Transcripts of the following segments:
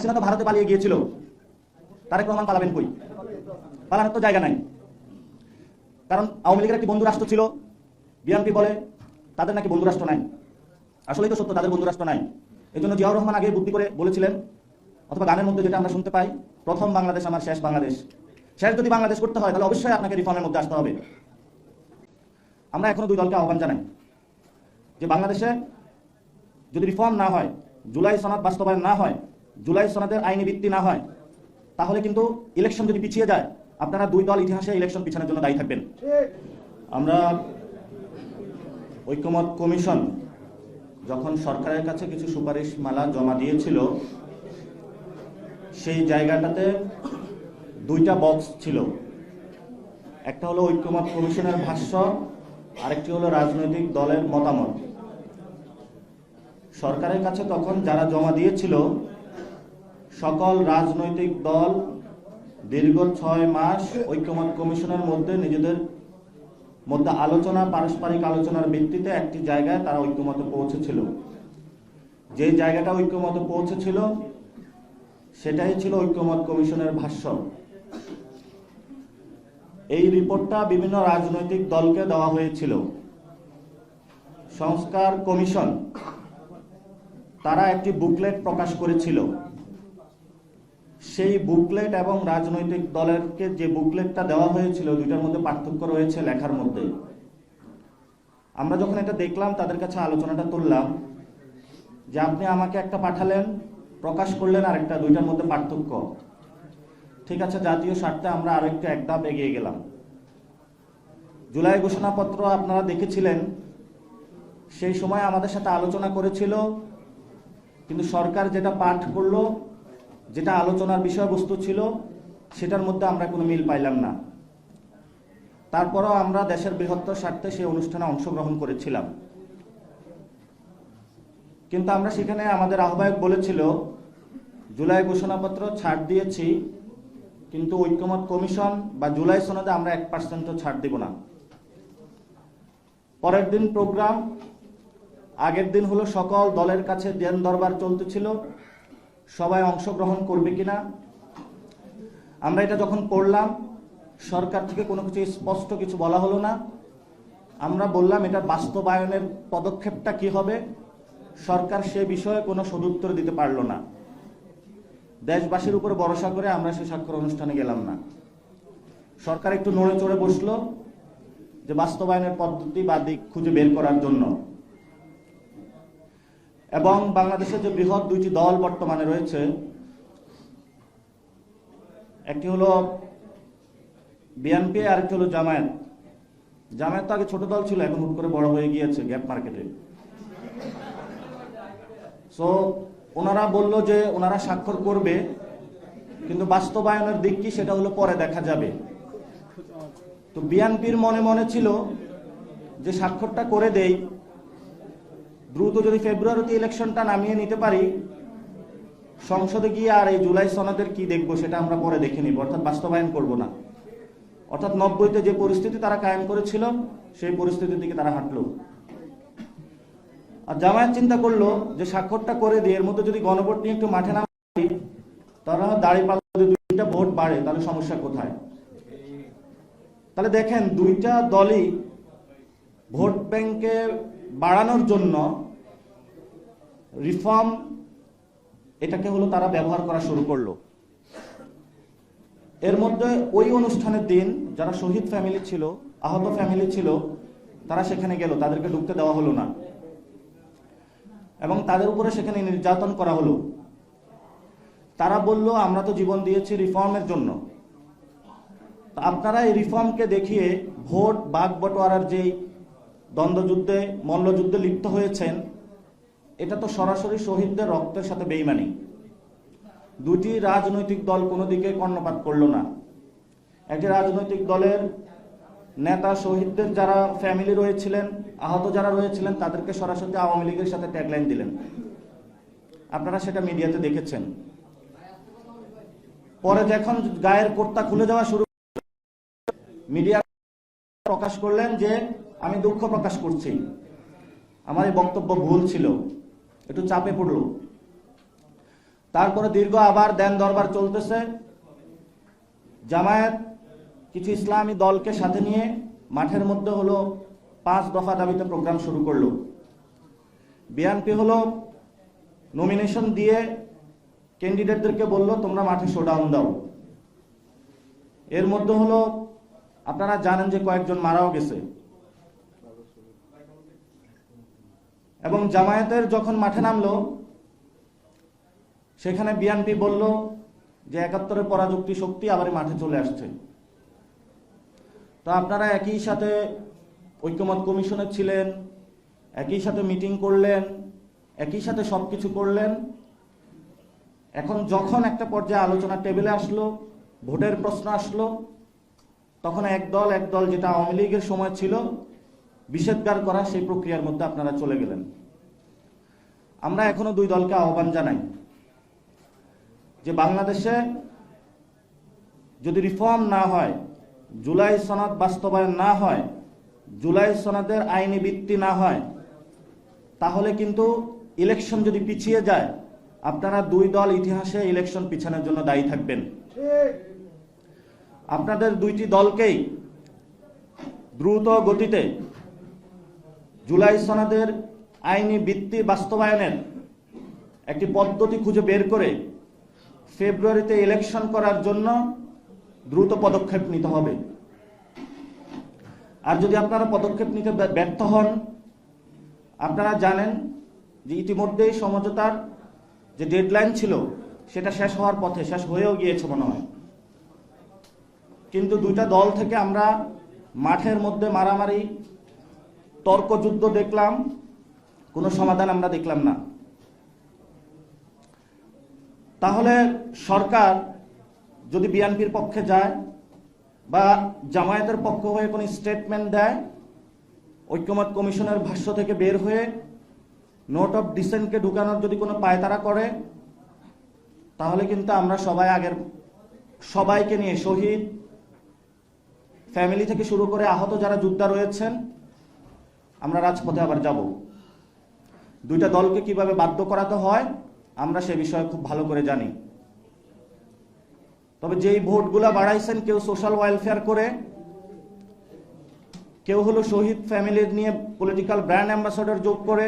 হাসিনা তো ভারতে পালিয়ে গিয়েছিল। তারেক রহমান পালাবেন কই? পালানোর তো জায়গা নাই। কারণ আওয়ামী লীগের একটি বন্ধু রাষ্ট্র ছিল, বিএনপি বলে, তাদের নাকি বন্ধু রাষ্ট্র নাই। আসলেই তো সত্য, তাদের বন্ধু রাষ্ট্র নাই। এই জন্য জিয়াউর রহমান আগে বুদ্ধি করে বলেছিলেন, অথবা গানের মধ্যে যেটা আমরা শুনতে পাই, প্রথম বাংলাদেশ আমার, শেষ বাংলাদেশ। শেষ যদি বাংলাদেশ করতে হয়, তাহলে অবশ্যই আপনাকে রিফর্মের মধ্যে আসতে হবে। আমরা এখনও দুই দলকে আহ্বান জানাই যে বাংলাদেশে যদি রিফর্ম না হয়, জুলাই সনদ বাস্তবায়ন না হয় জুলাই সনদের আইনি ভিত্তি না হয়, তাহলে কিন্তু ইলেকশন যদি পিছিয়ে যায়, আপনারা দুই দল ইতিহাসে ইলেকশন পিছানোর জন্য দায়ী থাকবেন। আমরা ঐক্যমত কমিশন যখন সরকারের কাছে কিছু সুপারিশ মালা জমা দিয়েছিল, সেই জায়গাটাতে দুইটা বক্স ছিল। একটা হলো ঐক্যমত কমিশনের ভাষ্য, আরেকটি হলো রাজনৈতিক দলের মতামত। সরকারের কাছে তখন যারা জমা দিয়েছিল সকল রাজনৈতিক দল দীর্ঘ ছয় মাস ঐক্যমত কমিশনের মধ্যে নিজেদের মধ্যে আলোচনা, পারস্পরিক আলোচনার ভিত্তিতে একটি জায়গায় তারা ঐক্যমতে পৌঁছেছিল। যে জায়গাটা ঐক্যমতে পৌঁছেছিল, সেটাই ছিল ঐক্যমত কমিশনের ভাষ্য। এই রিপোর্টটা বিভিন্ন রাজনৈতিক দলকে দেওয়া হয়েছিল। সংস্কার কমিশন তারা একটি বুকলেট প্রকাশ করেছিল। সেই বুকলেট এবং রাজনৈতিক দলেরকে যে বুকলেটটা দেওয়া হয়েছিল, দুইটার মধ্যে পার্থক্য রয়েছে লেখার মধ্যে। আমরা যখন এটা দেখলাম, তাদের কাছে আলোচনাটা তুললাম যে আপনি আমাকে একটা পাঠালেন, প্রকাশ করলেন আরেকটা দুইটার মধ্যে পার্থক্য। ঠিক আছে, জাতীয় স্বার্থে আমরা আরেকটু এক ধাপ এগিয়ে গেলাম। জুলাই ঘোষণাপত্র আপনারা দেখেছিলেন, সেই সময় আমাদের সাথে আলোচনা করেছিল, কিন্তু সরকার যেটা পাঠ করল যেটা আলোচনার বিষয়বস্তু ছিল, সেটার মধ্যে আমরা কোনো মিল পাইলাম না। তারপরও আমরা দেশের বৃহত্তর স্বার্থে সেই অনুষ্ঠানে অংশগ্রহণ করেছিলাম। কিন্তু আমরা সেখানে আমাদের আহ্বায়ক বলেছিল, জুলাই ঘোষণাপত্র ছাড় দিয়েছি, কিন্তু ঐক্যমত কমিশন বা জুলাই সনদে আমরা এক পার্সেন্টও ছাড় দিব না। পরের দিন প্রোগ্রাম, আগের দিন হলো সকল দলের কাছে দেন দরবার চলতেছিল। সবাই অংশগ্রহণ করবে কিনা? আমরা এটা যখন পড়লাম, সরকার থেকে কোনো কিছু স্পষ্ট কিছু বলা হলো না। আমরা বললাম, এটা বাস্তবায়নের পদক্ষেপটা কি হবে? সরকার সে বিষয়ে কোনো সদুত্তর দিতে পারল না। দেশবাসীর উপর ভরসা করে আমরা সে স্বাক্ষর অনুষ্ঠানে গেলাম না। সরকার একটু নড়ে চড়ে বসল যে বাস্তবায়নের পদ্ধতি বা দিক খুঁজে বের করার জন্য। এবং বাংলাদেশে যে বৃহৎ দুইটি দল বর্তমানে রয়েছে, একটি হলো বিএনপি আর একটি হলো জামায়াত। জামায়াত তো আগে ছোট দল ছিল, এখন হুট করে বড় হয়ে গিয়েছে গ্যাপ মার্কেটে। সো ওনারা বলল যে ওনারা স্বাক্ষর করবে, কিন্তু বাস্তবায়নের দিক কি সেটা হলো পরে দেখা যাবে। তো বিএনপির মনে মনে ছিল যে স্বাক্ষরটা করে দেই দ্রুত যদি ফেব্রুয়ারিতে ইলেকশনটা নামিয়ে নিতে পারি, সংসদে গিয়ে আর এই জুলাই সনদের কি দেখব সেটা আমরা পরে দেখে নিব, অর্থাৎ বাস্তবায়ন করব না। অর্থাৎ নব্বইতে যে পরিস্থিতি তারা কায়েম করেছিল, সেই পরিস্থিতির দিকে তারা হাঁটলো। আর জামায়াত চিন্তা করল যে স্বাক্ষরটা করে দিয়ে এর মধ্যে যদি গণভোট নিয়ে একটু মাঠে না তারা দাঁড়িয়ে পাল্লা দুইটা ভোট বাড়ে, তাহলে সমস্যা কোথায়? তাহলে দেখেন দুইটা দলই ভোট ব্যাংকে বাড়ানোর জন্য রিফর্ম এটাকে হলো তারা ব্যবহার করা শুরু করল। এর মধ্যে ওই অনুষ্ঠানের দিন যারা শহীদ ফ্যামিলি ছিল, আহত ফ্যামিলি ছিল, তারা সেখানে গেল। তাদেরকে ঢুকতে দেওয়া হলো না। এবং তাদের উপরে সেখানে নির্যাতন করা হলো। তারা বলল, আমরা তো জীবন দিয়েছি রিফর্মের জন্য। আপনারা এই রিফর্মকে দেখিয়ে ভোট বাঘ বটোয়ারার যেই দ্বন্দ্বযুদ্ধে, মল্লযুদ্ধে লিপ্ত হয়েছেন, এটা তো সরাসরি শহীদদের রক্তের সাথে বেইমানি। দুটি রাজনৈতিক দল কোনো দিকে কর্ণপাত করল না। একটি রাজনৈতিক দলের নেতা শহীদদের যারা ফ্যামিলি রয়েছিলেন, আহত যারা রয়েছিলেন, তাদেরকে সরাসরি আওয়ামী লীগের সাথে ট্যাগলাইন দিলেন। আপনারা সেটা মিডিয়াতে দেখেছেন। পরে যখন গায়ের কোর্তা খুলে যাওয়া শুরু মিডিয়া প্রকাশ করলেন যে, আমি দুঃখ প্রকাশ করছি। আমার এই বক্তব্য ভুল ছিল। একটু চাপে পড়ল। তারপরে দীর্ঘ আবার দেন দরবার চলতেছে। জামায়াত কিছু ইসলামী দলকে সাথে নিয়ে মাঠের মধ্যে হলো পাঁচ দফা দাবিতে প্রোগ্রাম শুরু করল। বিএনপি হলো নমিনেশন দিয়ে ক্যান্ডিডেটদেরকে বলল, তোমরা মাঠে শোডাউন দাও। এর মধ্যে হলো আপনারা জানেন যে কয়েকজন মারাও গেছে। এবং জামায়াতের যখন মাঠে নামলো, সেখানে বিএনপি বলল যে একাত্তরের পরাযুক্তি শক্তি আবার মাঠে চলে আসছে। তো আপনারা একই সাথে ঐক্যমত কমিশনে ছিলেন, একই সাথে মিটিং করলেন, একই সাথে সব কিছু করলেন। এখন যখন একটা পর্যায়ে আলোচনা টেবিলে আসলো, ভোটের প্রশ্ন আসলো তখন এক দল এক দল যেটা আওয়ামী লীগের সময় ছিল, বিষেধগার করা সেই প্রক্রিয়ার মধ্যে আপনারা চলে গেলেন। আমরা এখনও দুই দলকে আহ্বান জানাই যে বাংলাদেশে যদি রিফর্ম না হয়, জুলাই সনদ বাস্তবায়ন না হয়, জুলাই সনদের আইনি ভিত্তি না হয়, তাহলে কিন্তু ইলেকশন যদি পিছিয়ে যায়, আপনারা দুই দল ইতিহাসে ইলেকশন পিছানোর জন্য দায়ী থাকবেন। আপনাদের দুইটি দলকেই দ্রুত গতিতে জুলাই সনাদের আইনি ভিত্তি বাস্তবায়নের একটি পদ্ধতি খুঁজে বের করে ফেব্রুয়ারিতে ইলেকশন করার জন্য দ্রুত পদক্ষেপ নিতে হবে। আর যদি আপনারা পদক্ষেপ নিতে ব্যর্থ হন, আপনারা জানেন যে ইতিমধ্যেই সমঝোতার যে ডেডলাইন ছিল, সেটা শেষ হওয়ার পথে, শেষ হয়েও গিয়েছে মনে হয়। কিন্তু দুইটা দল থেকে আমরা মাঠের মধ্যে মারামারি, তর্কযুদ্ধ দেখলাম, কোনো সমাধান আমরা দেখলাম না। তাহলে সরকার যদি বিএনপির পক্ষে যায় বা জামায়াতের পক্ষ হয়ে কোনো স্টেটমেন্ট দেয়, ঐক্যমত কমিশনের ভাষ্য থেকে বের হয়ে নোট অফ ডিসেন্টকে ঢুকানোর যদি কোনো পায়তারা করে, তাহলে কিন্তু আমরা সবাই আগের, সবাইকে নিয়ে শহীদ ফ্যামিলি থেকে শুরু করে আহত যারা যোদ্ধা রয়েছেন, আমরা রাজপথে আবার যাব। দুইটা দলকে কীভাবে বাধ্য করাতে হয়, আমরা সে বিষয়ে খুব ভালো করে জানি। তবে যেই ভোটগুলা বাড়াইছেন, কেউ সোশ্যাল ওয়েলফেয়ার করে, কেউ হলো শহীদ ফ্যামিলির নিয়ে পলিটিক্যাল ব্র্যান্ড অ্যাম্বাসেডর যোগ করে,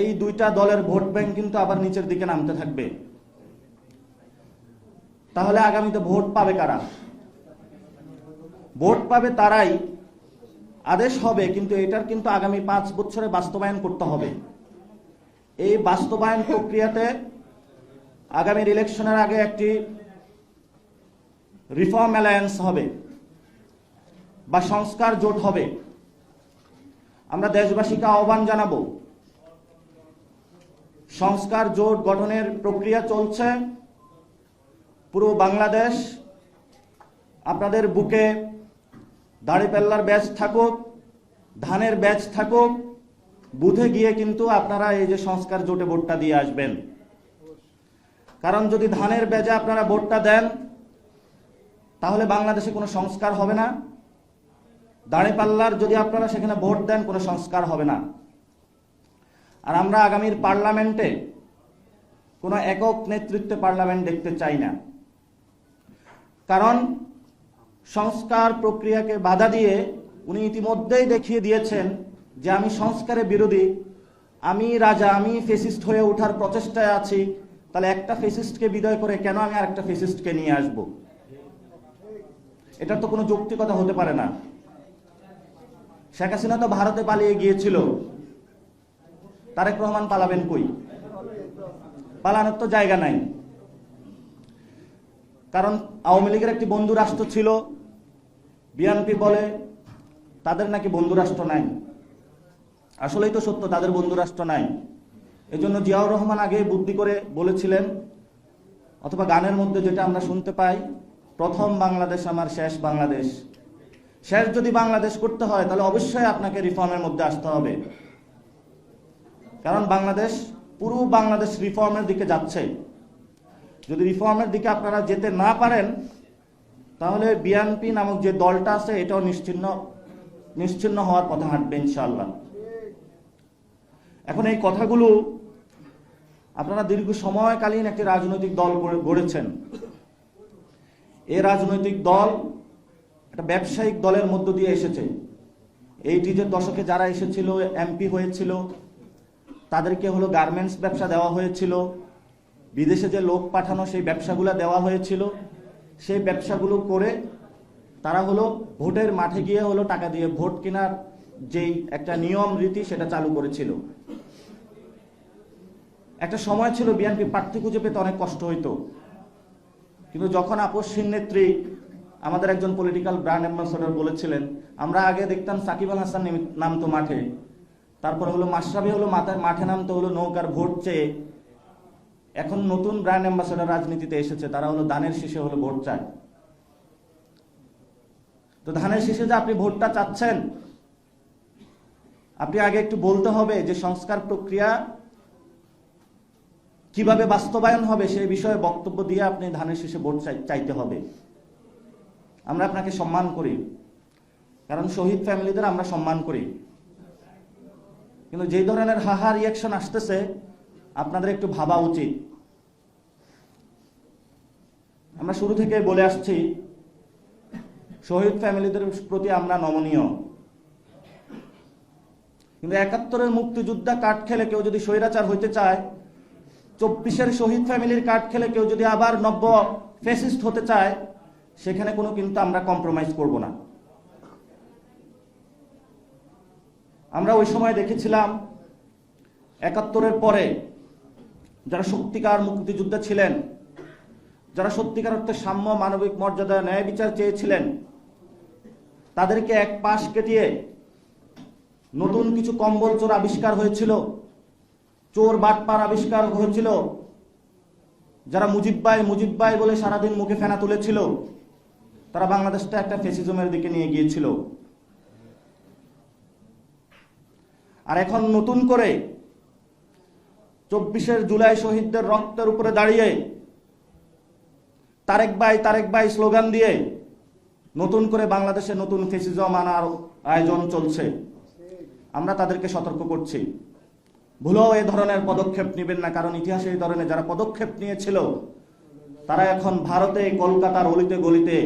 এই দুইটা দলের ভোট ব্যাংক কিন্তু আবার নিচের দিকে নামতে থাকবে। তাহলে আগামীতে ভোট পাবে কারা? ভোট পাবে তারাই। আদেশ হবে, কিন্তু এটার কিন্তু আগামী পাঁচ বছরে বাস্তবায়ন করতে হবে। এই বাস্তবায়ন প্রক্রিয়াতে আগামীর ইলেকশনের আগে একটি রিফর্ম অ্যালায়েন্স হবে বা সংস্কার জোট হবে। আমরা দেশবাসীকে আহ্বান জানাব, সংস্কার জোট গঠনের প্রক্রিয়া চলছে। পুরো বাংলাদেশ আপনাদের বুকে দাড়িপাল্লার ব্যাচ থাকুক, ধানের ব্যাচ থাকুক, বুথে গিয়ে কিন্তু আপনারা এই যে সংস্কার জোটে ভোটটা দিয়ে আসবেন। কারণ যদি ধানের ব্যাজে আপনারা ভোটটা দেন, তাহলে বাংলাদেশে কোনো সংস্কার হবে না। দাঁড়িপাল্লার যদি আপনারা সেখানে ভোট দেন, কোনো সংস্কার হবে না। আর আমরা আগামীর পার্লামেন্টে কোনো একক নেতৃত্বে পার্লামেন্ট দেখতে চাই না। কারণ সংস্কার প্রক্রিয়াকে বাধা দিয়ে উনি ইতিমধ্যেই দেখিয়ে দিয়েছেন যে আমি সংস্কারের বিরোধী, আমি রাজা, আমি ফেসিস্ট হয়ে ওঠার প্রচেষ্টায় আছি, তাহলে একটা ফেসিস্টকে বিদায় করে কেন আমি আরেকটা ফেসিস্টকে নিয়ে আসব? এটার তো কোনো যৌক্তিকতা হতে পারে না। শেখ হাসিনা তো ভারতে পালিয়ে গিয়েছিল। তারেক রহমান পালাবেন কই? পালানোর তো জায়গা নাই। কারণ আওয়ামী লীগের একটি বন্ধু রাষ্ট্র ছিল, বিএনপি বলে, তাদের নাকি বন্ধু রাষ্ট্র নাই। আসলেই তো সত্য, তাদের বন্ধু রাষ্ট্র নাই। এজন্য জিয়াউর রহমান আগে বুদ্ধি করে বলেছিলেন, অথবা গানের মধ্যে যেটা আমরা শুনতে পাই, প্রথম বাংলাদেশ আমার, শেষ বাংলাদেশ। শেষ যদি বাংলাদেশ করতে হয়, তাহলে অবশ্যই আপনাকে রিফর্মের মধ্যে আসতে হবে। কারণ বাংলাদেশ, পুরো বাংলাদেশ রিফর্মের দিকে যাচ্ছে। যদি রিফর্মের দিকে আপনারা যেতে না পারেন, তাহলে বিএনপি নামক যে দলটা আছে, এটাও নিশ্চিন্ন নিশ্চিন্ন হওয়ার পথে হাঁটবে ইনশাল্লাহ এখন এই কথাগুলো আপনারা দীর্ঘ সময়কালীন একটি রাজনৈতিক দল গড়ে- গড়েছেন। এই রাজনৈতিক দল একটা ব্যবসায়িক দলের মধ্য দিয়ে এসেছে। এইটিজের দশকে যারা এসেছিল এমপি হয়েছিল, তাদেরকে হলো গার্মেন্টস ব্যবসা দেওয়া হয়েছিল। বিদেশে যে লোক পাঠানো সেই ব্যবসাগুলো দেওয়া হয়েছিল, সেই ব্যবসাগুলো করে তারা হলো ভোটের মাঠে গিয়ে হলো টাকা দিয়ে ভোট কেনার যেই একটা নিয়ম রীতি সেটা চালু করেছিল। একটা সময় ছিল বিএনপি প্রার্থী খুঁজে পেতে অনেক কষ্ট হইতো। কিন্তু যখন আপসহীন নেত্রী আমাদের একজন পলিটিক্যাল ব্র্যান্ড অ্যাম্বাসেডর বলেছিলেন, আমরা আগে দেখতাম সাকিব আল হাসান নামতো মাঠে, তারপর হলো মাশরাফি হলো মাথায় মাঠে নামতো হলো নৌকার ভোট চেয়ে এখন নতুন ব্র্যান্ড অ্যাম্বাসেডর রাজনীতিতে এসেছে, তারা হলো দানের শীষে হলো ভোট চায়। তো ধানের শীষে যে আপনি ভোটটা চাচ্ছেন, আপনি আগে একটু বলতে হবে যে সংস্কার প্রক্রিয়া কীভাবে বাস্তবায়ন হবে সেই বিষয়ে বক্তব্য দিয়ে আপনি ধানের শীষে ভোট চাই- চাইতে হবে। আমরা আপনাকে সম্মান করি, কারণ শহীদ ফ্যামিলিদের আমরা সম্মান করি। কিন্তু যেই ধরনের হাহা রিয়াকশন আসতেছে আপনাদের একটু ভাবা উচিত। আমরা শুরু থেকে বলে আসছি, শহীদ ফ্যামিলিদের প্রতি আমরা নমনীয়। কিন্তু একাত্তরের মুক্তিযোদ্ধা কাঠ খেলে কেউ যদি স্বৈরাচার হইতে চায়, চব্বিশের শহীদ ফ্যামিলির কাঠ খেলে কেউ যদি আবার নব্য ফেসিস্ট হতে চায়, সেখানে কোনো কিন্তু আমরা কম্প্রোমাইজ করব না। আমরা ওই সময় দেখেছিলাম, একাত্তরের পরে যারা সত্যিকার মুক্তিযোদ্ধা ছিলেন, যারা সত্যিকার অর্থে সাম্য মানবিক মর্যাদা ন্যায় বিচার চেয়েছিলেন, তাদেরকে এক পাশ কেটিয়ে নতুন কিছু কম্বল চোর আবিষ্কার হয়েছিল, চোর বাটপার আবিষ্কার হয়েছিল, যারা মুজিব্বাই মুজিব্বাই বলে সারাদিন মুখে ফেনা তুলেছিল, তারা বাংলাদেশটা একটা ফেসিজমের দিকে নিয়ে গিয়েছিল। আর এখন নতুন করে চব্বিশের জুলাই শহীদদের রক্তের উপরে দাঁড়িয়ে, তারেক ভাই তারেক ভাই স্লোগান দিয়ে নতুন করে বাংলাদেশে নতুন ফেসিজম আনার আয়োজন চলছে। আমরা তাদেরকে সতর্ক করছি। ভুলেও এ ধরনের পদক্ষেপ নেবেন না, কারণ ইতিহাসে এই ধরনের যারা পদক্ষেপ নিয়েছিল, তারা এখন ভারতে, কলকাতার অলিতে গলিতে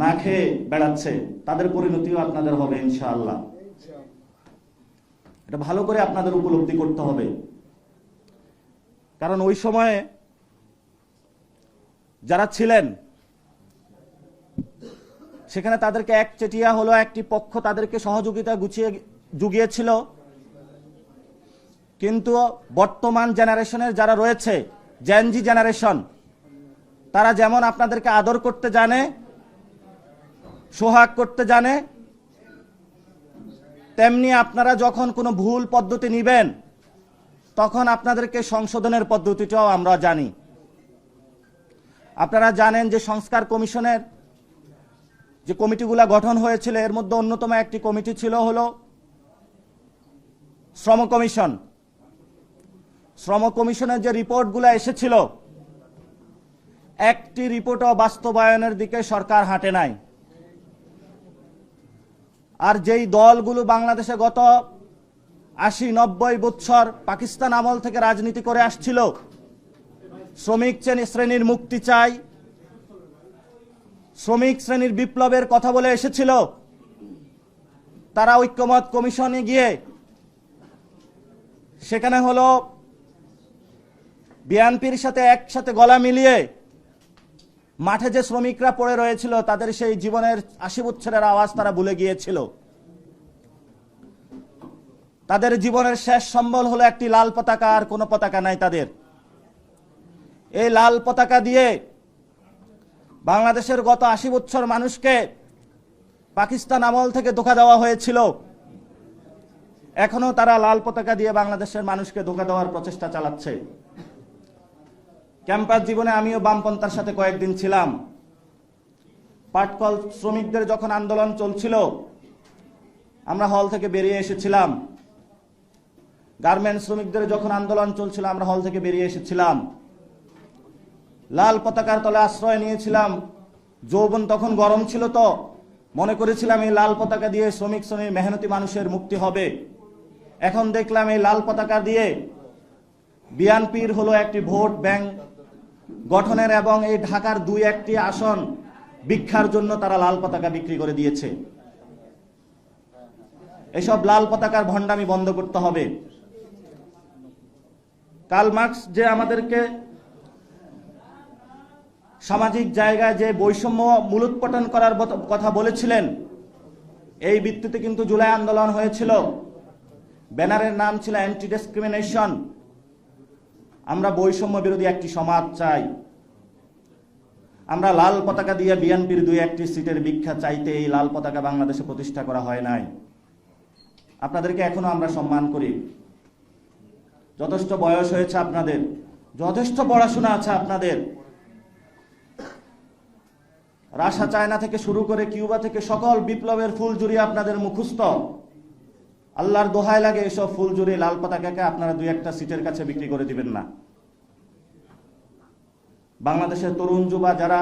না খেয়ে বেড়াচ্ছে। তাদের পরিণতিও আপনাদের হবে, ইনশাআল্লাহ। এটা ভালো করে আপনাদের উপলব্ধি করতে হবে। কারণ ওই সময়ে যারা ছিলেন, সেখানে তাদেরকে একচেটিয়া হলো, একটি পক্ষ তাদেরকে সহযোগিতা গুছিয়ে জুগিয়েছিল। কিন্তু বর্তমান জেনারেশনের যারা রয়েছে জেনজি জেনারেশন, তারা যেমন আপনাদেরকে আদর করতে জানে, সোহাগ করতে জানে, তেমনি আপনারা যখন কোনো ভুল পদ্ধতি নিবেন তখন আপনাদেরকে সংশোধনের পদ্ধতিটাও আমরা জানি। আপনারা জানেন যে সংস্কার কমিশনের যে কমিটিগুলা গঠন হয়েছিল, এর মধ্যে অন্যতম একটি কমিটি ছিল হলো শ্রম কমিশন। শ্রম কমিশনের যে রিপোর্টগুলো এসেছিল, একটি রিপোর্টও বাস্তবায়নের দিকে সরকার হাঁটে নাই। আর যেই দলগুলো বাংলাদেশে গত আশি নব্বই বৎসর পাকিস্তান আমল থেকে রাজনীতি করে আসছিল। শ্রমিক শ্রেণী- শ্রেণির মুক্তি চাই। শ্রমিক শ্রেণির বিপ্লবের কথা বলে এসেছিল। তারা ঐক্যমত কমিশনে গিয়ে সেখানে হলো বিএনপির সাথে একসাথে গলা মিলিয়ে মাঠে যে শ্রমিকরা পড়ে রয়েছিল, তাদের সেই জীবনের আশি বছরের আওয়াজ তারা ভুলে গিয়েছিল। তাদের জীবনের শেষ সম্বল হলো একটি লাল পতাকা আর কোনো পতাকা নাই তাদের। এই লাল পতাকা দিয়ে বাংলাদেশের গত আশি বছর মানুষকে পাকিস্তান আমল থেকে ধোকা দেওয়া হয়েছিল। এখনও তারা লাল পতাকা দিয়ে বাংলাদেশের মানুষকে ধোকা দেওয়ার প্রচেষ্টা চালাচ্ছে। ক্যাম্পাস জীবনে আমিও বামপন্থার সাথে কয়েকদিন ছিলাম। পাটকল শ্রমিকদের যখন আন্দোলন চলছিল, আমরা হল থেকে বেরিয়ে এসেছিলাম। গার্মেন্টস শ্রমিকদের যখন আন্দোলন চলছিল, আমরা হল থেকে বেরিয়ে এসেছিলাম। লাল পতাকার তলে আশ্রয় নিয়েছিলাম। যৌবন তখন গরম ছিল তো। মনে করেছিলাম এই লাল পতাকা দিয়ে শ্রমিক শ্রেণির মেহনতি মানুষের মুক্তি হবে। এখন দেখলাম এই লাল পতাকা দিয়ে বিএনপির হলো একটি ভোট ব্যাংক গঠনের এবং এই ঢাকার দুই একটি আসন ভিক্ষার জন্য তারা লাল পতাকা বিক্রি করে দিয়েছে। এসব লাল পতাকার ভণ্ডামি বন্ধ করতে হবে। কার্ল মার্কস যে আমাদেরকে সামাজিক জায়গায় যে বৈষম্য মূলোৎপাটন করার কথা বলেছিলেন, এই ভিত্তিতে কিন্তু জুলাই আন্দোলন হয়েছিল। ব্যানারের নাম ছিল অ্যান্টি ডিসক্রিমিনেশন আমরা বৈষম্য বিরোধী একটি সমাজ চাই। আমরা লাল পতাকা দিয়ে বিএনপির দুই একটি সিটের ভিক্ষা চাইতে এই লাল পতাকা বাংলাদেশে প্রতিষ্ঠা করা হয় নাই। আপনাদেরকে এখনও আমরা সম্মান করি। যথেষ্ট বয়স হয়েছে আপনাদের। যথেষ্ট পড়াশোনা আছে আপনাদের। রাশা চায়না থেকে শুরু করে কিউবা থেকে সকল বিপ্লবের ফুল জুড়িয়ে আপনাদের মুখস্থ। আল্লাহর দোহায় লাগে এসব ফুল জুড়িয়ে লাল পতাকাকে আপনারা দুই একটা সিটের কাছে বিক্রি করে দিবেন না। বাংলাদেশের তরুণ যুবা যারা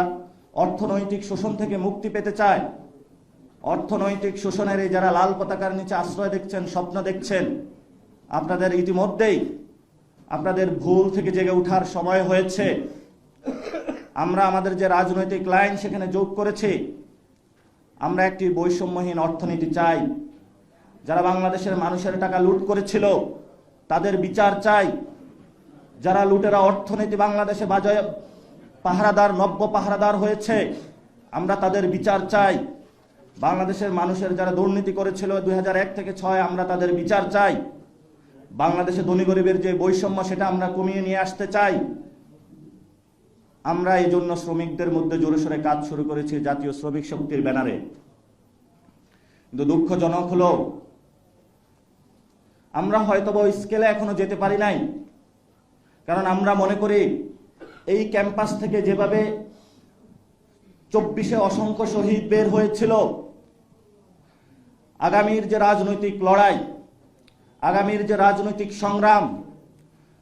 অর্থনৈতিক শোষণ থেকে মুক্তি পেতে চায়, অর্থনৈতিক শোষণের এই যারা লাল পতাকার নিচে আশ্রয় দেখছেন, স্বপ্ন দেখছেন, আপনাদের ইতিমধ্যেই আপনাদের ভুল থেকে জেগে ওঠার সময় হয়েছে। আমরা আমাদের যে রাজনৈতিক লাইন সেখানে যোগ করেছি, আমরা একটি বৈষম্যহীন অর্থনীতি চাই। যারা বাংলাদেশের মানুষের টাকা লুট করেছিল, তাদের বিচার চাই। যারা লুটেরা অর্থনীতি বাংলাদেশে বাজায়, পাহারাদার, নব্য পাহারাদার হয়েছে, আমরা তাদের বিচার চাই। বাংলাদেশের মানুষের যারা দুর্নীতি করেছিল, দুই হাজার এক থেকে ছয়, আমরা তাদের বিচার চাই। বাংলাদেশে ধনী গরিবের যে বৈষম্য, সেটা আমরা কমিয়ে নিয়ে আসতে চাই। আমরা এই জন্য শ্রমিকদের মধ্যে জোরে সোরে কাজ শুরু করেছি জাতীয় শ্রমিক শক্তির ব্যানারে। কিন্তু দুঃখজনক হলো, আমরা হয়তো ওই স্কেলে এখনও যেতে পারি নাই। কারণ আমরা মনে করি, এই ক্যাম্পাস থেকে যেভাবে চব্বিশে অসংখ্য শহীদ বের হয়েছিল, আগামীর যে রাজনৈতিক লড়াই আগামীর যে রাজনৈতিক সংগ্রাম,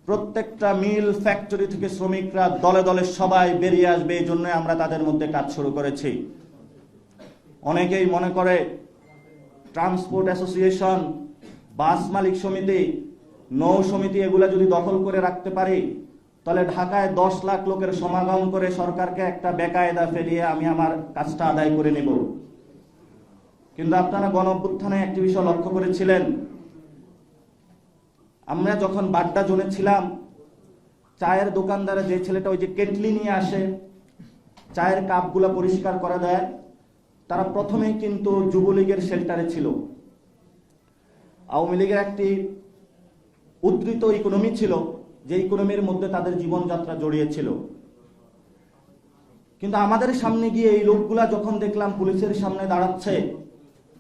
প্রত্যেকটা মিল ফ্যাক্টরি থেকে শ্রমিকরা দলে দলে সবাই বেরিয়ে আসবে, এই জন্য আমরা তাদের মধ্যে কাজ শুরু করেছি। অনেকেই মনে করে ট্রান্সপোর্ট অ্যাসোসিয়েশন, বাস মালিক সমিতি, নৌ সমিতি এগুলা যদি দখল করে রাখতে পারি, তাহলে ঢাকায় দশ লাখ লোকের সমাগম করে সরকারকে একটা বেকায়দা ফেলিয়ে আমি আমার কাজটা আদায় করে নেব। কিন্তু আপনারা গণ অভ্যুত্থানে একটি বিষয় লক্ষ্য করেছিলেন আমরা যখন বাড্ডা জোনে ছিলাম, চায়ের দোকানদারে যে ছেলেটা ওই যে কেটলি নিয়ে আসে, চায়ের কাপগুলো পরিষ্কার করে দেয়, তারা প্রথমে কিন্তু যুবলীগের শেল্টারে ছিল। আওয়ামী লীগের একটি উদ্ধৃত ইকোনমি ছিল, যে ইকোনমির মধ্যে তাদের জীবনযাত্রা জড়িয়েছিল। কিন্তু আমাদের সামনে গিয়ে এই লোকগুলা যখন দেখলাম পুলিশের সামনে দাঁড়াচ্ছে,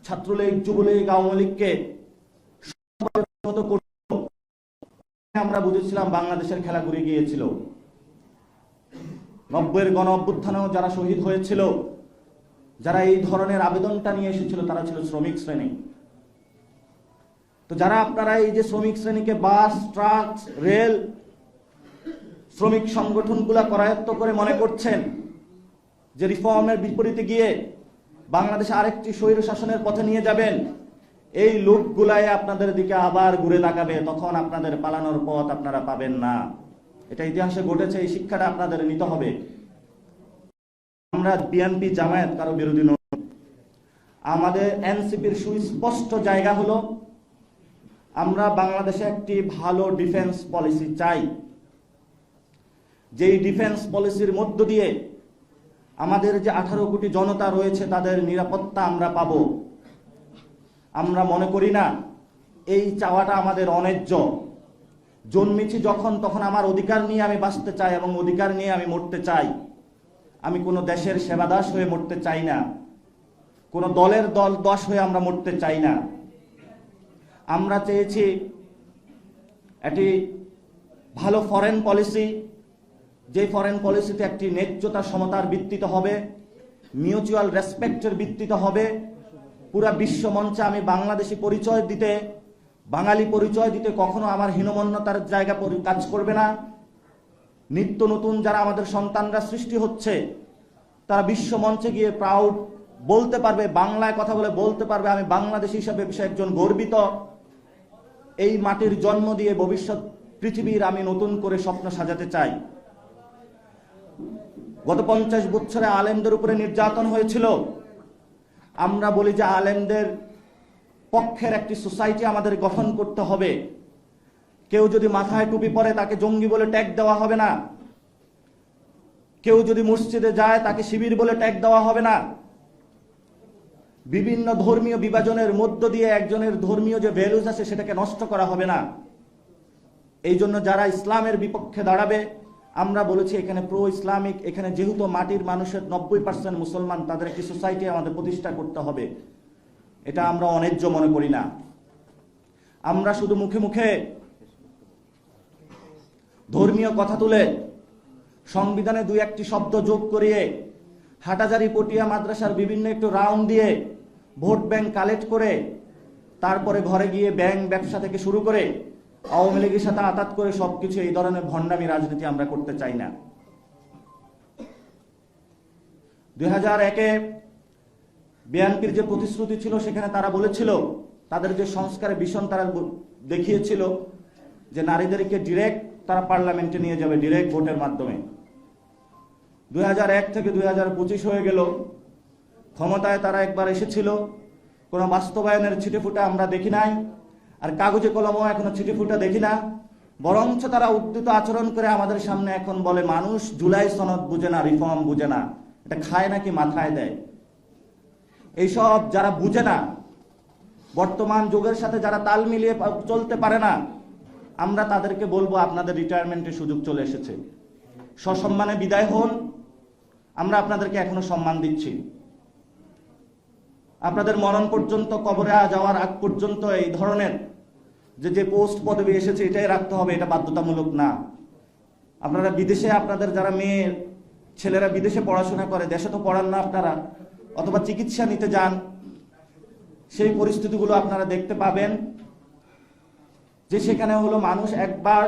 ছাত্রলীগ, যুবলীগ, আওয়ামী লীগকে আমরা বুঝেছিলাম বাংলাদেশের খেলা ঘুরে গিয়েছিল। নব্বইয়ের গণ অভ্যুত্থানেও যারা শহীদ হয়েছিল, যারা এই ধরনের আবেদনটা নিয়ে এসেছিল, তারা ছিল শ্রমিক শ্রেণি। তো যারা আপনারা এই যে শ্রমিক শ্রেণীকে বাস, ট্রাক, রেল, শ্রমিক সংগঠনগুলা করায়ত্ত করে মনে করছেন, যে রিফর্মের বিপরীতে গিয়ে বাংলাদেশে আরেকটি স্বৈর শাসনের পথে নিয়ে যাবেন এই লোকগুলাই আপনাদের দিকে আবার ঘুরে তাকাবে, তখন আপনাদের পালানোর পথ আপনারা পাবেন না। এটা ইতিহাসে ঘটেছে, এই শিক্ষাটা আপনাদের নিতে হবে। আমরা বিএনপি জামায়াত কারও বিরোধী নই। আমাদের এনসিপির সুস্পষ্ট জায়গা হলো, আমরা বাংলাদেশে একটি ভালো ডিফেন্স পলিসি চাই। যেই ডিফেন্স পলিসির মধ্য দিয়ে আমাদের যে আঠারো কোটি জনতা রয়েছে, তাদের নিরাপত্তা আমরা পাব। আমরা মনে করি না, এই চাওয়াটা আমাদের অন্যায্য জন্মেছি যখন, তখন আমার অধিকার নিয়ে আমি বাঁচতে চাই এবং অধিকার নিয়ে আমি মরতে চাই। আমি কোনো দেশের সেবাদাস হয়ে মরতে চাই না। কোনো দলের দল দশ হয়ে আমরা মরতে চাই না। আমরা চেয়েছি একটি ভালো ফরেন পলিসি যে ফরেন পলিসিতে একটি ন্যায্যতা, সমতার ভিত্তিতে হবে মিউচুয়াল রেসপেক্টের ভিত্তিতে হবে পুরা বিশ্ব মঞ্চে আমি বাংলাদেশি পরিচয় দিতে, বাঙালি পরিচয় দিতে কখনো আমার হীনমন্যতার জায়গা কাজ করবে না। নিত্য নতুন যারা আমাদের সন্তানরা সৃষ্টি হচ্ছে, তারা বিশ্ব মঞ্চে গিয়ে প্রাউড বলতে পারবে, বাংলায় কথা বলে বলতে পারবে, আমি বাংলাদেশি হিসাবে সে একজন গর্বিত। এই মাটির জন্ম দিয়ে ভবিষ্যৎ পৃথিবীর আমি নতুন করে স্বপ্ন সাজাতে চাই। গত পঞ্চাশ বছরে আলেমদের উপরে নির্যাতন হয়েছিল। আমরা বলি যে আলেমদের পক্ষের একটি সোসাইটি আমাদের গঠন করতে হবে। কেউ যদি মাথায় টুপি পরে তাকে জঙ্গি বলে ট্যাগ দেওয়া হবে না। কেউ যদি মসজিদে যায় তাকে শিবির বলে ট্যাগ দেওয়া হবে না। বিভিন্ন ধর্মীয় বিভাজনের মধ্য দিয়ে একজনের ধর্মীয় যে ভ্যালুজ আছে সেটাকে নষ্ট করা হবে না। এই জন্য যারা ইসলামের বিপক্ষে দাঁড়াবে আমরা বলেছি এখানে প্রো ইসলামিক এখানে যেহেতু মাটির মানুষের নব্বই পার্সেন্ট মুসলমান, তাদের একটি সোসাইটি আমাদের প্রতিষ্ঠা করতে হবে। এটা আমরা অন্যায্য মনে করি না। আমরা শুধু মুখে মুখে ধর্মীয় কথা তুলে সংবিধানে দুই একটি শব্দ যোগ করিয়ে হাটাজারি, পটিয়া মাদ্রাসার বিভিন্ন একটু রাউন্ড দিয়ে ভোট ব্যাংক কালেক্ট করে, তারপরে ঘরে গিয়ে ব্যাংক ব্যবসা থেকে শুরু করে আওয়ামী লীগের সাথে আতাত করে সবকিছু এই ধরনের ভণ্ডামি রাজনীতি আমরা করতে চাই না। দুই হাজার একে বিএনপির যে প্রতিশ্রুতি ছিল, সেখানে তারা বলেছিল, তাদের যে সংস্কারের ভীষণ তারা দেখিয়েছিল যে নারীদেরকে ডিরেক্ট তারা পার্লামেন্টে নিয়ে যাবে ডিরেক্ট ভোটের মাধ্যমে। দুই এক থেকে দুই হাজার পঁচিশ হয়ে গেল। ক্ষমতায় তারা একবার এসেছিল। কোনো বাস্তবায়নের ছিটেফুটা আমরা দেখি নাই। আর কাগজে কলমও এখনও ছিটেফুটা দেখি না। বরঞ্চ তারা উদ্যত আচরণ করে আমাদের সামনে এখন বলে, মানুষ জুলাই সনদ বুঝে না, রিফর্ম বুঝে না। এটা খায় নাকি মাথায় দেয়? এইসব যারা বুঝে না, বর্তমান যুগের সাথে যারা তাল মিলিয়ে চলতে পারে না, আমরা তাদেরকে বলব, আপনাদের রিটায়ারমেন্টের সুযোগ চলে এসেছে। সসম্মানে বিদায় হন। আমরা আপনাদেরকে এখনও সম্মান দিচ্ছি। আপনাদের মরণ পর্যন্ত, কবরে যাওয়ার আগ পর্যন্ত এই ধরনের যে যে পোস্ট পদবি এসেছে এটাই রাখতে হবে, এটা বাধ্যতামূলক না। আপনারা বিদেশে, আপনাদের যারা মেয়ে, ছেলেরা বিদেশে পড়াশোনা করে, দেশে তো পড়ান না আপনারা, অথবা চিকিৎসা নিতে যান, সেই পরিস্থিতিগুলো আপনারা দেখতে পাবেন, যে সেখানে হলো মানুষ একবার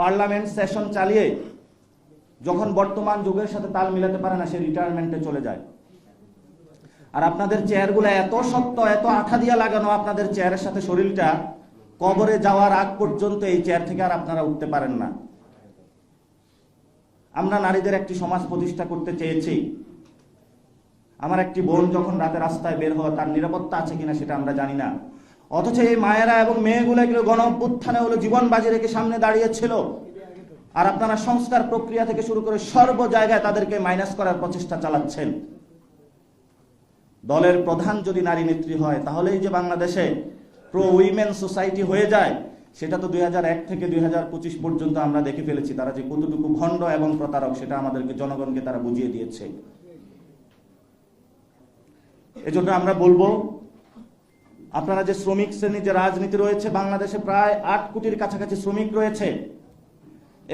পার্লামেন্ট সেশন চালিয়ে যখন বর্তমান যুগের সাথে তাল মিলাতে পারে না, সে রিটায়ারমেন্টে চলে যায়। আর আপনাদের চেয়ারগুলো এত শক্ত, এত আঠা দিয়া লাগানো আপনাদের চেয়ারের সাথে শরীরটা কবরে যাওয়ার আগ পর্যন্ত এই চেয়ার থেকে আর আপনারা উঠতে পারেন না। আমরা নারীদের একটি সমাজ প্রতিষ্ঠা করতে চেয়েছি। আমার একটি বোন যখন রাতে রাস্তায় বের হয় তার নিরাপত্তা আছে কিনা সেটা আমরা জানি না। অথচ এই মায়েরা এবং মেয়েগুলো এগুলো গণ অভ্যুত্থানে হলো জীবন বাজি রেখে সামনে দাঁড়িয়েছিল। আর আপনারা সংস্কার প্রক্রিয়া থেকে শুরু করে সর্ব জায়গায় তাদেরকে মাইনাস করার প্রচেষ্টা চালাচ্ছেন। দলের প্রধান যদি নারী নেত্রী হয়, তাহলেই যে বাংলাদেশে প্রো উইমেন সোসাইটি হয়ে যায়, সেটা তো দু হাজার এক থেকে দুই হাজার পঁচিশ পর্যন্ত আমরা দেখে ফেলেছি। তারা যে কতটুকু ভণ্ড এবং প্রতারক, সেটা আমাদেরকে জনগণকে তারা বুঝিয়ে দিয়েছে। এজন্য আমরা বলব, আপনারা যে শ্রমিক শ্রেণির যে রাজনীতি রয়েছে, বাংলাদেশে প্রায় আট কোটির কাছাকাছি শ্রমিক রয়েছে।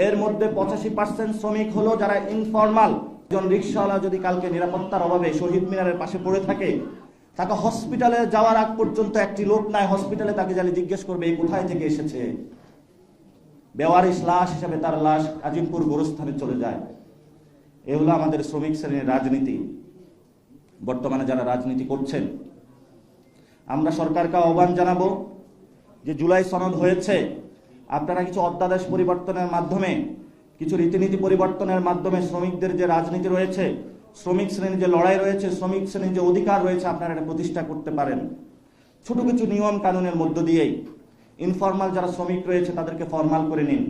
এর মধ্যে পঁচাশি পার্সেন্ট শ্রমিক হলো যারা ইনফরমাল একজন রিক্সাওয়ালা যদি কালকে নিরাপত্তার অভাবে শহীদ মিনারের পাশে পড়ে থাকে তাকে হসপিটালে যাওয়ার আগ পর্যন্ত একটি লোক নাই হসপিটালে তাকে জালি জিজ্ঞেস করবে, এই কোথায় থেকে এসেছে? বেওয়ারিশ লাশ হিসাবে তার লাশ আজিমপুর গোরস্থানে চলে যায়। এ হলো আমাদের শ্রমিক শ্রেণির রাজনীতি। বর্তমানে যারা রাজনীতি করছেন, আমরা সরকারকে আহ্বান জানাব যে জুলাই সনদ হয়েছে, আপনারা কিছু অধ্যাদেশ পরিবর্তনের মাধ্যমে, কিছু রীতিনীতি পরিবর্তনের মাধ্যমে শ্রমিকদের যে রাজনীতি রয়েছে শ্রমিক শ্রেণির যে লড়াই রয়েছে, শ্রমিক শ্রেণির যে অধিকার রয়েছে, আপনারা এটা প্রতিষ্ঠা করতে পারেন। ছোট কিছু নিয়ম কানুনের মধ্য দিয়েই ইনফর্মাল যারা শ্রমিক রয়েছে, তাদেরকে ফর্মাল করে নিন।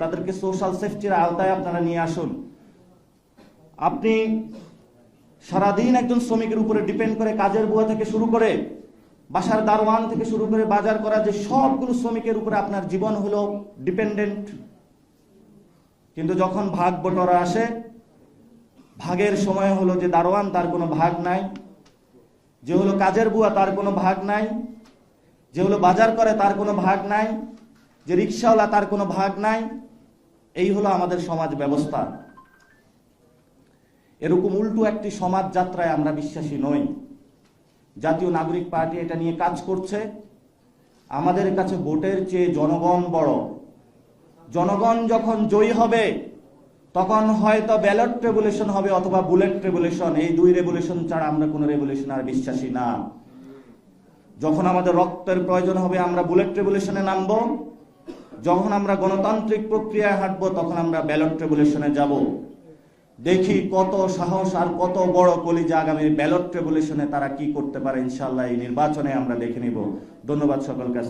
তাদেরকে সোশ্যাল সেফটির আওতায় আপনারা নিয়ে আসুন। আপনি সারাদিন একজন শ্রমিকের উপরে ডিপেন্ড করে কাজের বুয়া থেকে শুরু করে বাসার দারোয়ান থেকে শুরু করে বাজার করা যে সবগুলো শ্রমিকের উপরে আপনার জীবন হলো ডিপেন্ডেন্ট কিন্তু যখন ভাগ বটরা আসে ভাগের সময় হলো যে দারোয়ান, তার কোনো ভাগ নাই। যে হলো কাজের বুয়া, তার কোনো ভাগ নাই। যে হলো বাজার করে, তার কোনো ভাগ নাই। যে রিক্সাওয়ালা, তার কোনো ভাগ নাই। এই হলো আমাদের সমাজ ব্যবস্থা। এরকম উল্টো একটি সমাজ যাত্রায় আমরা বিশ্বাসী নই। জাতীয় নাগরিক পার্টি এটা নিয়ে কাজ করছে। আমাদের কাছে ভোটের চেয়ে জনগণ বড়। জনগণ যখন জয়ী হবে তখন হয়তো ব্যালট রেগুলেশন হবে অথবা বুলেট রেগুলেশন এই দুই রেগুলেশন ছাড়া আমরা কোনো রেগুলেশন আর বিশ্বাসী না। যখন আমাদের রক্তের প্রয়োজন হবে, আমরা বুলেট রেগুলেশনে নামবো। যখন আমরা গণতান্ত্রিক প্রক্রিয়ায় হাঁটবো, তখন আমরা ব্যালট রেগুলেশনে যাব। দেখি কত সাহস আর কত বড় কলিজা আগামী ব্যালট রেগুলেশনে তারা কি করতে পারে ইনশাল্লাহ এই নির্বাচনে আমরা দেখে নিব। ধন্যবাদ সকলকে